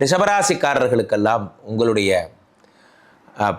ரிஷபராசிக்காரர்களுக்கெல்லாம் உங்களுடைய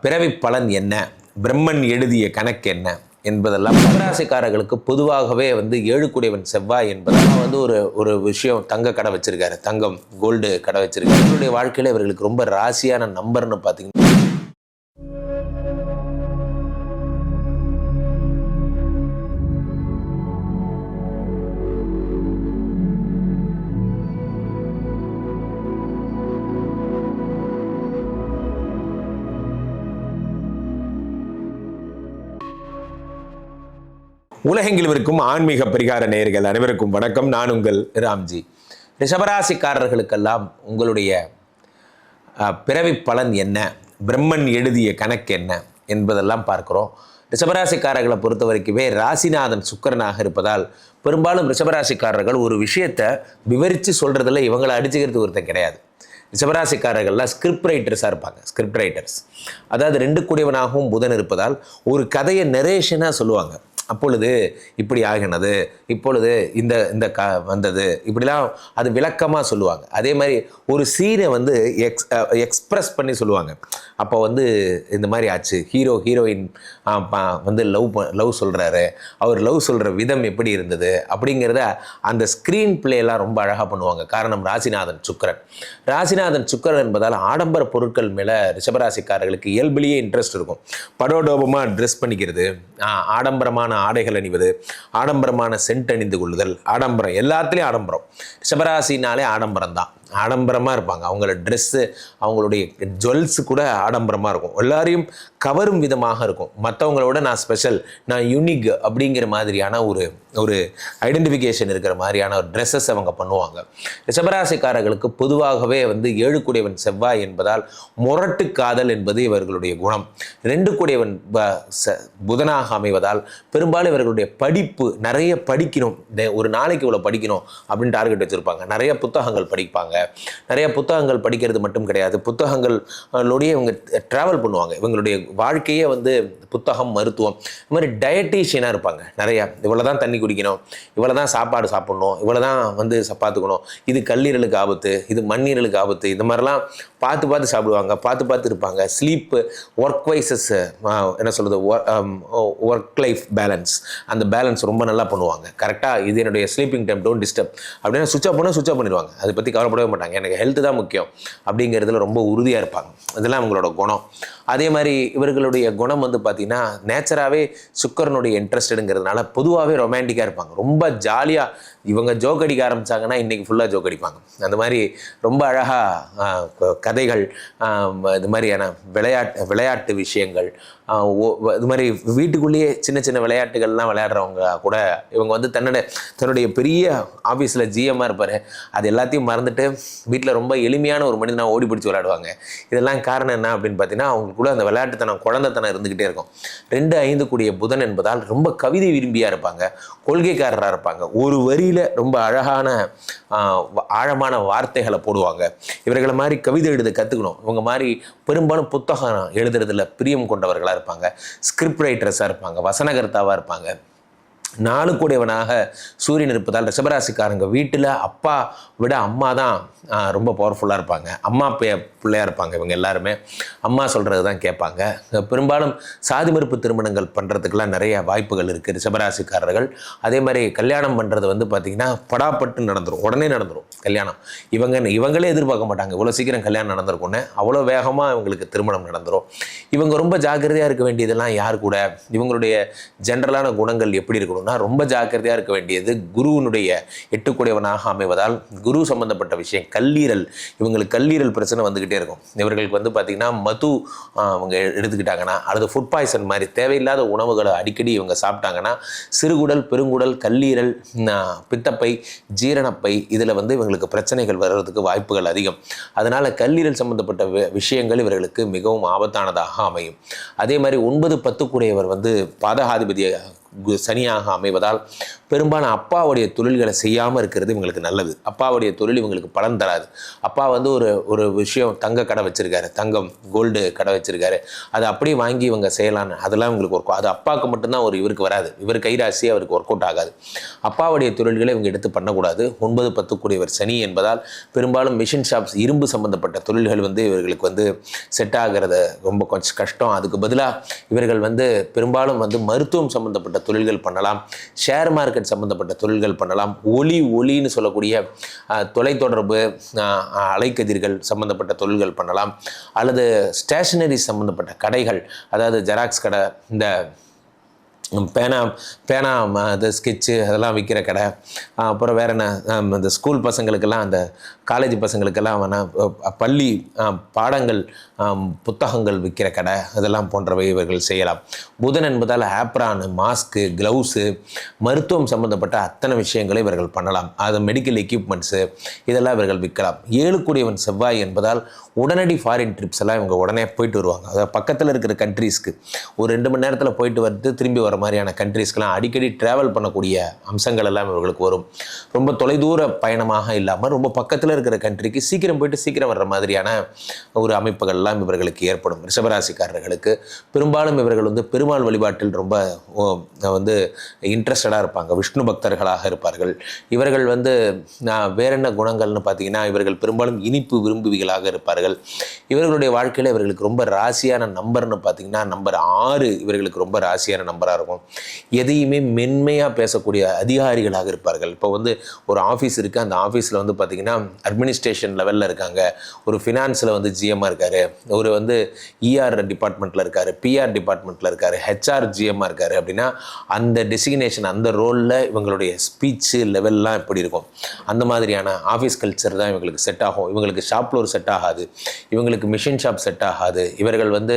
பிறவி பலன் என்ன? பிரம்மன் எழுதிய கணக்கு என்ன? என்பதெல்லாம் ரிஷபராசிக்காரர்களுக்கு பொதுவாகவே வந்து ஏழுக்குடையவன் செவ்வாய் என்பதெல்லாம் வந்து ஒரு ஒரு விஷயம் தங்க கடை வச்சிருக்காரு. தங்கம் கோல்டு கடை வச்சிருக்காரு. இவருடைய வாழ்க்கையில் இவர்களுக்கு ரொம்ப ராசியான நம்பர்னு பார்த்தீங்கன்னா உலகெங்கிலும் இருக்கும் ஆன்மீக பரிகார நேயர்கள் அனைவருக்கும் வணக்கம். நான் உங்கள் ராம்ஜி. ரிஷபராசிக்காரர்களுக்கெல்லாம் உங்களுடைய பிறவி பலன் என்ன? பிரம்மன் எழுதிய கணக்கு என்ன? என்பதெல்லாம் பார்க்குறோம். ரிஷபராசிக்காரர்களை பொறுத்த வரைக்குமே ராசிநாதன் சுக்கிரனாக இருப்பதால் பெரும்பாலும் ரிஷபராசிக்காரர்கள் ஒரு விஷயத்தை விவரித்து சொல்கிறதுல இவங்களை அடிச்சுக்கிறது ஒருத்தன் கிடையாது. ரிஷபராசிக்காரர்கள்லாம் ஸ்கிரிப்ட் ரைட்டர்ஸாக இருப்பாங்க ஸ்கிரிப்ட் ரைட்டர்ஸ் அதாவது ரெண்டு கூடியவனாகவும் புதன் இருப்பதால் ஒரு கதையை நெரேஷனாக சொல்லுவாங்க. அப்பொழுது இப்படி ஆகினது. இப்பொழுது இந்த இந்த க வந்தது. இப்படிலாம் அது விளக்கமாக சொல்லுவாங்க. அதே மாதிரி ஒரு சீனை வந்து எக்ஸ் எக்ஸ்ப்ரெஸ் பண்ணி சொல்லுவாங்க. அப்போ வந்து இந்த மாதிரி ஆச்சு. ஹீரோ ஹீரோயின் வந்து லவ் லவ் சொல்கிறாரு அவர் லவ் சொல்கிற விதம் எப்படி இருந்தது? அப்படிங்கிறத அந்த ஸ்க்ரீன் பிளேலாம் ரொம்ப அழகாக பண்ணுவாங்க. காரணம் ராசிநாதன் சுக்கரன். ராசிநாதன் சுக்கரன் என்பதால் ஆடம்பர பொருட்கள் மேலே ரிஷபராசிக்காரர்களுக்கு இயல்பிலேயே இன்ட்ரெஸ்ட் இருக்கும். படோடோபமாக ட்ரெஸ் பண்ணிக்கிறது. ஆடம்பரமான ஆடைகள் அணிவது. ஆடம்பரமான சென்ட் அணிந்து கொள்ளுதல் ஆடம்பரம் எல்லாத்துலேயும் ஆடம்பரம். ரிஷபராசினாலே ஆடம்பரம் தான் ஆடம்பரமாக இருப்பாங்க. அவங்களோட ட்ரெஸ்ஸு அவங்களுடைய ஜுவல்ஸ் கூட ஆடம்பரமாக இருக்கும். எல்லாரையும் கவரும் விதமாக இருக்கும். மற்றவங்களோட நான் ஸ்பெஷல் நான் யூனிக் அப்படிங்கிற மாதிரியான ஒரு ஒரு ஐடென்டிஃபிகேஷன் இருக்கிற மாதிரியான ஒரு ட்ரெஸ்ஸஸ் அவங்க பண்ணுவாங்க. ரிஷபராசிக்காரர்களுக்கு பொதுவாகவே வந்து ஏழு கூடியவன் செவ்வாய் என்பதால் முரட்டு காதல் என்பது இவர்களுடைய குணம். ரெண்டு கூடியவன் ச- புதனாக அமைவதால் பெரும்பாலும் இவர்களுடைய படிப்பு நிறைய படிக்கணும். ஒரு நாளைக்கு இவ்வளோ படிக்கணும் அப்படின்னு டார்கெட் வச்சுருப்பாங்க. நிறைய புத்தகங்கள் படிப்பாங்க. நிறைய புத்தகங்கள் படிக்கிறது மட்டும் கிடையாது. புத்தகங்களுடைய இவங்க ட்ராவல் பண்ணுவாங்க. இவங்களுடைய வாழ்க்கையே வந்து புத்தகம் மருத்துவம் இது மாதிரி டயட்டீஷியனாக இருப்பாங்க. நிறையா இவ்வளோ தான் தண்ணி குடிக்கணும். இவ்வளோ தான் சாப்பாடு சாப்பிட்ணும். இவ்வளோ தான் வந்து சப்பாத்துக்கணும். பார்த்துக்கணும் இது கல்லீரலுக்கு ஆபத்து இது மண்ணீரலுக்கு ஆபத்து. இந்த மாதிரிலாம் பார்த்து பார்த்து சாப்பிடுவாங்க பார்த்து பார்த்து இருப்பாங்க. ஸ்லீப்பு ஒர்க் வைசஸ் என்ன சொல்கிறது ஒர்க் லைஃப் பேலன்ஸ் அந்த பேலன்ஸ் ரொம்ப நல்லா பண்ணுவாங்க. கரெக்டாக இது என்னுடைய ஸ்லீப்பிங் டைம் டோன்ட் டிஸ்டர்ப் அப்படின்னா சுவிச் ஆஃப் பண்ணால் சுவிச் ஆஃப் பண்ணிடுவாங்க. அதை பற்றி கவலைப்படவே மாட்டாங்க. எனக்கு ஹெல்த் தான் முக்கியம். அப்படிங்கிறதுல ரொம்ப உறுதியாக இருப்பாங்க. இதெல்லாம் அவங்களோட குணம். அதே மாதிரி இவர்களுடைய குணம் வந்து பார்த்திங்கன்னா நேச்சராகவே சுக்கரனுடைய இன்ட்ரெஸ்டுங்கிறதுனால பொதுவாகவே ரொமான்டிக் ரொமான்டிக்காக இருப்பாங்க. ரொம்ப ஜாலியாக இவங்க ஜோக் அடிக்க ஆரம்பிச்சாங்கன்னா இன்றைக்கி ஃபுல்லாக ஜோக் அடிப்பாங்க. அந்த மாதிரி ரொம்ப அழகாக கதைகள் இது மாதிரியான விளையாட்டு விளையாட்டு விஷயங்கள் இது மாதிரி வீட்டுக்குள்ளேயே சின்ன சின்ன விளையாட்டுகள்லாம் விளையாடுறவங்க கூட இவங்க வந்து தன்னோட தன்னுடைய பெரிய ஆஃபீஸில் ஜிஎம்மாக இருப்பார். அது எல்லாத்தையும் மறந்துட்டு வீட்டில் ரொம்ப எளிமையான ஒரு மனிதனாக ஓடி பிடிச்சி விளையாடுவாங்க. இதெல்லாம் காரணம் என்ன அப்படின்னு பார்த்தீங்கன்னா அவங்களுக்குள்ள அந்த விளையாட்டுத்தனம் குழந்தைத்தனம் இருந்துக்கிட்டே இருக்கும். ரெண்டு ஐந்து கூடிய புதன் என்பதால் ரொம்ப கவிதை விரும்பியாக இருப்பாங்க கொள்கைக்காரராக இருப்பாங்க. ஒரு வரி கவிதையில் ரொம்ப அழகான ஆழமான வார்த்தைகளை போடுவாங்க. இவர்களை மாதிரி கவிதை எழுத கற்றுக்கணும் இவங்க மாதிரி பெரும்பாலும் புத்தகம் எழுதுறதுல பிரியம் கொண்டவர்களாக இருப்பாங்க. ஸ்கிரிப்ட் ரைட்டர்ஸாக இருப்பாங்க. வசனகர்த்தாவாக இருப்பாங்க. நாலு கூடியவனாக சூரியன் இருப்பதால் ரிஷபராசிக்காரங்க வீட்டில் அப்பா விட அம்மா தான் ரொம்ப பவர்ஃபுல்லாக இருப்பாங்க. அம்மா பே பிள்ளையாக இருப்பாங்க இவங்க எல்லாருமே. அம்மா சொல்கிறது தான் கேட்பாங்க. பெரும்பாலும் சாதி மறுப்பு திருமணங்கள் பண்ணுறதுக்கெலாம் நிறைய வாய்ப்புகள் இருக்குது ரிஷபராசிக்காரர்கள். அதே மாதிரி கல்யாணம் பண்ணுறது வந்து பார்த்திங்கன்னா படாப்பட்டு நடந்துடும் உடனே நடந்துடும் கல்யாணம். இவங்க இவங்களே எதிர்பார்க்க மாட்டாங்க. இவ்வளோ சீக்கிரம் கல்யாணம் நடந்திருக்குன்னு அவ்வளோ வேகமாக இவங்களுக்கு திருமணம் நடந்துடும் இவங்க ரொம்ப ஜாக்கிரதையாக இருக்க வேண்டியதெல்லாம் யார் கூட? இவங்களுடைய ஜென்ரலான குணங்கள் எப்படி இருக்கணும்? இருக்கணும்னா ரொம்ப ஜாக்கிரதையாக இருக்க வேண்டியது குருவினுடைய எட்டுக்குடையவனாக அமைவதால் குரு சம்பந்தப்பட்ட விஷயம் கல்லீரல். இவங்களுக்கு கல்லீரல் பிரச்சனை வந்துக்கிட்டே இருக்கும். இவர்களுக்கு வந்து பார்த்திங்கன்னா மது அவங்க எடுத்துக்கிட்டாங்கன்னா அல்லது ஃபுட் பாய்சன் மாதிரி தேவையில்லாத உணவுகளை அடிக்கடி இவங்க சாப்பிட்டாங்கன்னா சிறுகுடல் பெருங்குடல் கல்லீரல் பித்தப்பை ஜீரணப்பை இதில் வந்து இவங்களுக்கு பிரச்சனைகள் வர்றதுக்கு வாய்ப்புகள் அதிகம். அதனால் கல்லீரல் சம்பந்தப்பட்ட வி- விஷயங்கள் இவர்களுக்கு மிகவும் ஆபத்தானதாக அமையும். அதே மாதிரி ஒன்பது பத்துக்குடையவர் வந்து பாதகாதிபதியாக சனியாக அமைவதால் பெரும்பாலும் அப்பாவுடைய தொழில்களை செய்யாமல் இருக்கிறது இவங்களுக்கு நல்லது. அப்பாவுடைய தொழில் இவங்களுக்கு பலன் தராது. அப்பா வந்து ஒரு ஒரு விஷயம் தங்க கடை வச்சுருக்காரு. தங்கம் கோல்டு கடை வச்சுருக்காரு. அதை அப்படியே வாங்கி இவங்க செய்யலான்னு அதெல்லாம் இவங்களுக்கு ஒர்க் அது அப்பாவுக்கு மட்டும்தான் ஒரு இவருக்கு வராது. இவர் கைராசி அவருக்கு ஒர்க் அவுட் ஆகாது. அப்பாவுடைய தொழில்களை இவங்க எடுத்து பண்ணக்கூடாது. ஒன்பது பத்து கூடியவர் சனி என்பதால் பெரும்பாலும் மிஷின் ஷாப்ஸ் இரும்பு சம்பந்தப்பட்ட தொழில்கள் வந்து இவர்களுக்கு வந்து செட் ஆகிறது ரொம்ப கொஞ்சம் கஷ்டம். அதுக்கு பதிலாக இவர்கள் வந்து பெரும்பாலும் வந்து மருத்துவம் சம்பந்தப்பட்ட தொழில்கள் பண்ணலாம். ஷேர் மார்க்கெட் சம்பந்தப்பட்ட தொழில்கள் பண்ணலாம். ஒளி ஒளின்னு சொல்லக்கூடிய அஹ், தொலைத்தொடர்பு அஹ், அலைக்கதிர்கள் சம்பந்தப்பட்ட தொழில்கள் பண்ணலாம். அல்லது ஸ்டேஷனரி சம்பந்தப்பட்ட கடைகள் அதாவது ஜெராக்ஸ் கடை இந்த பேனா பேனா ம, அது ஸ்கெட்சு அதெல்லாம் விற்கிற கடை. அப்புறம் வேறு என்ன? இந்த ஸ்கூல் பசங்களுக்கெல்லாம் அந்த காலேஜ் பசங்களுக்கெல்லாம் வேணா பள்ளி பாடங்கள் புத்தகங்கள் விற்கிற கடை. அதெல்லாம் போன்றவை இவர்கள் செய்யலாம். புதன் என்பதால் ஆப்ரானு மாஸ்க்கு க்ளவுஸு மருத்துவம் சம்மந்தப்பட்ட அத்தனை விஷயங்களை இவர்கள் பண்ணலாம். அது மெடிக்கல் எக்யூப்மெண்ட்ஸு இதெல்லாம் இவர்கள் விற்கலாம். ஏழுக்குடியவன் செவ்வாய் என்பதால் உடனடி ஃபாரின் ட்ரிப்ஸ் எல்லாம் இவங்க உடனே போயிட்டு வருவாங்க. அதாவது பக்கத்தில் இருக்கிற கண்ட்ரீஸ்க்கு ஒரு ரெண்டு மணி நேரத்தில் போயிட்டு வந்து திரும்பி வர மாதிரியான கண்ட்ரீஸ்க்கெலாம் அடிக்கடி ட்ராவல் பண்ணக்கூடிய அம்சங்கள் எல்லாம் இவர்களுக்கு வரும். ரொம்ப தொலைதூர பயணமாக இல்லாமல் ரொம்ப பக்கத்தில் இருக்கிற கண்ட்ரிக்கு சீக்கிரம் போயிட்டு சீக்கிரம் வர்ற மாதிரியான ஒரு அமைப்புகள்லாம் இவர்களுக்கு ஏற்படும். ரிஷபராசிக்காரர்களுக்கு பெரும்பாலும் இவர்கள் வந்து பெருமாள் வழிபாட்டில் ரொம்ப வந்து இன்ட்ரெஸ்டடாக இருப்பாங்க. விஷ்ணு பக்தர்களாக இருப்பார்கள். இவர்கள் வந்து வேற என்ன குணங்கள்னு பார்த்தீங்கன்னா இவர்கள் பெரும்பாலும் இனிப்பு விரும்புவிகளாக இருப்பார்கள். இவர்களுடைய வாழ்க்கையில் இவர்களுக்கு ரொம்ப ராசியான நம்பர்னு பார்த்தீங்கன்னா நம்பர் ஆறு இவர்களுக்கு ரொம்ப ராசியான நம்பராக இருக்கும். எதையுமே மென்மையாக பேசக்கூடிய அதிகாரிகளாக இருப்பார்கள். இப்போ வந்து ஒரு ஆஃபீஸ் இருக்குது அந்த ஆஃபீஸில் வந்து பார்த்தீங்கன்னா அட்மினிஸ்ட்ரேஷன் லெவலில் இருக்காங்க. ஒரு ஃபினான்ஸில் வந்து ஜிஎம்மாக இருக்கார். ஒரு வந்து இஆர் டிபார்ட்மெண்ட்டில் இருக்கார். பிஆர் டிபார்ட்மெண்ட்டில் இருக்கார். ஹெச்ஆர் ஜிஎம்மாக இருக்கார் அப்படின்னா அந்த டெசிக்னேஷன் அந்த ரோலில் இவங்களுடைய ஸ்பீச்சு லெவல்லாம் எப்படி இருக்கும்? அந்த மாதிரியான ஆஃபீஸ் கல்ச்சர் தான் இவங்களுக்கு செட் ஆகும். இவங்களுக்கு ஷாப் ஃப்ளோர் செட் ஆகாது. இவங்களுக்கு மிஷின் ஷாப் செட் ஆகாது. இவர்கள் வந்து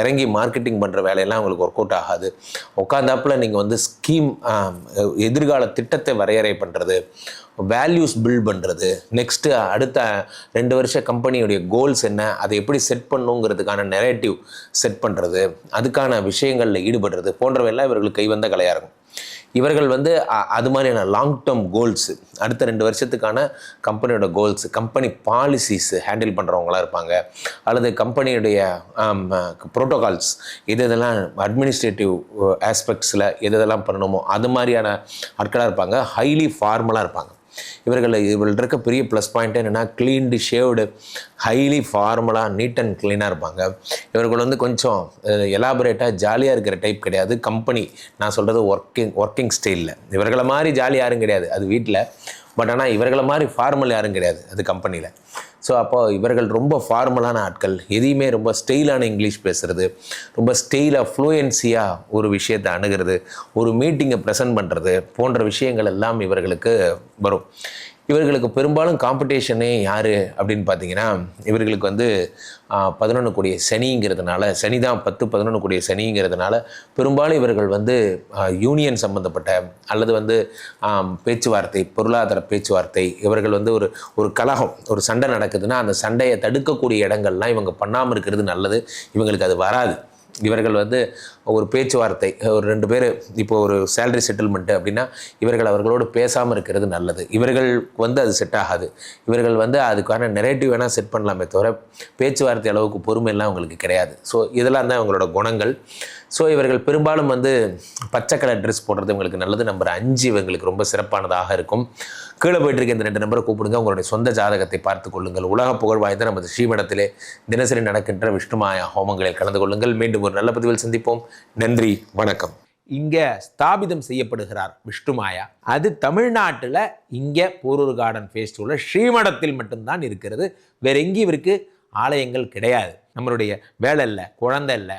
இறங்கி மார்க்கெட்டிங் பண்ணுற வேலையெல்லாம் அவங்களுக்கு ஒர்க் அவுட் ஆகாது. உட்காந்தாப்புல நீங்கள் வந்து ஸ்கீம் எதிர்கால திட்டத்தை வரையறை பண்ணுறது வேல்யூஸ் பில்ட் பண்ணுறது நெக்ஸ்ட்டு அடுத்த ரெண்டு வருஷ கம்பெனியுடைய கோல்ஸ் என்ன அதை எப்படி செட் பண்ணுங்கிறதுக்கான நெரேட்டிவ் செட் பண்ணுறது அதுக்கான விஷயங்களில் ஈடுபடுறது போன்றவையெல்லாம் இவர்களுக்கு கைவந்த கலையாக இருக்கும். இவர்கள் வந்து அது மாதிரியான லாங் டேர்ம் கோல்ஸு அடுத்த ரெண்டு வருஷத்துக்கான கம்பெனியோட கோல்ஸ் கம்பெனி பாலிசிஸ் ஹேண்டில் பண்ணுறவங்களா இருப்பாங்க. அல்லது கம்பெனியுடைய ப்ரோட்டோகால்ஸ் எது இதெல்லாம் அட்மினிஸ்ட்ரேட்டிவ் ஆஸ்பெக்ட்ஸில் எது இதெல்லாம் பண்ணணுமோ அது மாதிரியான ஆட்களாக இருப்பாங்க. ஹைலி ஃபார்மலாக இருப்பாங்க. இவர்கள் இவர்கள் இருக்க பெரிய ப்ளஸ் பாயிண்ட் என்னென்னா க்ளீன்டு ஷேவ்டு ஹைலி ஃபார்மலாக நீட் அண்ட் க்ளீனாக இருப்பாங்க. இவர்கள் வந்து கொஞ்சம் எலாபரேட்டாக ஜாலியாக இருக்கிற டைப் கிடையாது. கம்பெனி நான் சொல்கிறது ஒர்க்கிங் ஒர்க்கிங் ஸ்டைலில் இவர்களை மாதிரி ஜாலி யாரும் கிடையாது. அது வீட்டில் பட் ஆனால் இவர்களை மாதிரி ஃபார்மல் யாரும் கிடையாது. அது கம்பெனியில் ஸோ அப்போ இவர்கள் ரொம்ப ஃபார்மலான ஆட்கள். எதையுமே ரொம்ப ஸ்டெயிலான இங்கிலீஷ் பேசுகிறது ரொம்ப ஸ்டெயிலாக ஃப்ளூயன்சியாக ஒரு விஷயத்தை அணுகிறது ஒரு மீட்டிங்கை ப்ரெசென்ட் பண்ணுறது போன்ற விஷயங்கள் எல்லாம் இவர்களுக்கு வரும். இவர்களுக்கு பெரும்பாலும் காம்படிஷனே யார் அப்படின்னு பார்த்தீங்கன்னா இவர்களுக்கு வந்து பதினொன்று கூடிய சனிங்கிறதுனால சனி தான் பத்து பதினொன்று கூடிய சனிங்கிறதுனால பெரும்பாலும் இவர்கள் வந்து யூனியன் சம்பந்தப்பட்ட அல்லது வந்து பேச்சுவார்த்தை பொருளாதார பேச்சுவார்த்தை இவர்கள் வந்து ஒரு ஒரு கலகம் ஒரு சண்டை நடக்குதுன்னா அந்த சண்டையை தடுக்கக்கூடிய இடங்கள்லாம் இவங்க பண்ணாமல் இருக்கிறது நல்லது. இவங்களுக்கு அது வராது. இவர்கள் வந்து ஒரு பேச்சுவார்த்தை ஒரு ரெண்டு பேர் இப்போ ஒரு சேலரி செட்டில்மெண்ட்டு அப்படின்னா இவர்கள் அவர்களோடு பேசாமல் இருக்கிறது நல்லது. இவர்கள் வந்து அது செட் ஆகாது. இவர்கள் வந்து அதுக்கான நெரேட்டிவ் வேணால் செட் பண்ணலாமே தவிர பேச்சுவார்த்தை அளவுக்கு பொறுமையெல்லாம் அவங்களுக்கு கிடையாது. ஸோ இதெல்லாம் தான் அவங்களோட குணங்கள். ஸோ இவர்கள் பெரும்பாலும் வந்து பச்சை கலர் ட்ரெஸ் போடுறது இவங்களுக்கு நல்லது. நம்பர் அஞ்சு இவங்களுக்கு ரொம்ப சிறப்பானதாக இருக்கும். கீழே போயிட்டு இருக்க இந்த ரெண்டு நம்பரை கூப்பிடுங்க. உங்களுடைய சொந்த ஜாதகத்தை பார்த்து கொள்ளுங்கள். உலக புகழ் வாய்ந்த நமது ஸ்ரீமடத்திலே தினசரி நடக்கின்ற விஷ்ணுமாய ஹோமங்களில் கலந்து கொள்ளுங்கள். மீண்டும் ஒரு நல்ல பதிவில் சந்திப்போம். நன்றி வணக்கம். இங்கே ஸ்தாபிதம் செய்யப்படுகிறார் விஷ்ணுமாயா. அது தமிழ்நாட்டில் இங்கே போரூர் கார்டன் ஃபேஸ்டிவலில் ஸ்ரீமடத்தில் மட்டும்தான் இருக்கிறது. வேற எங்கேயும் இவருக்கு ஆலயங்கள் கிடையாது. நம்மளுடைய வேலை இல்லை குழந்தை இல்லை.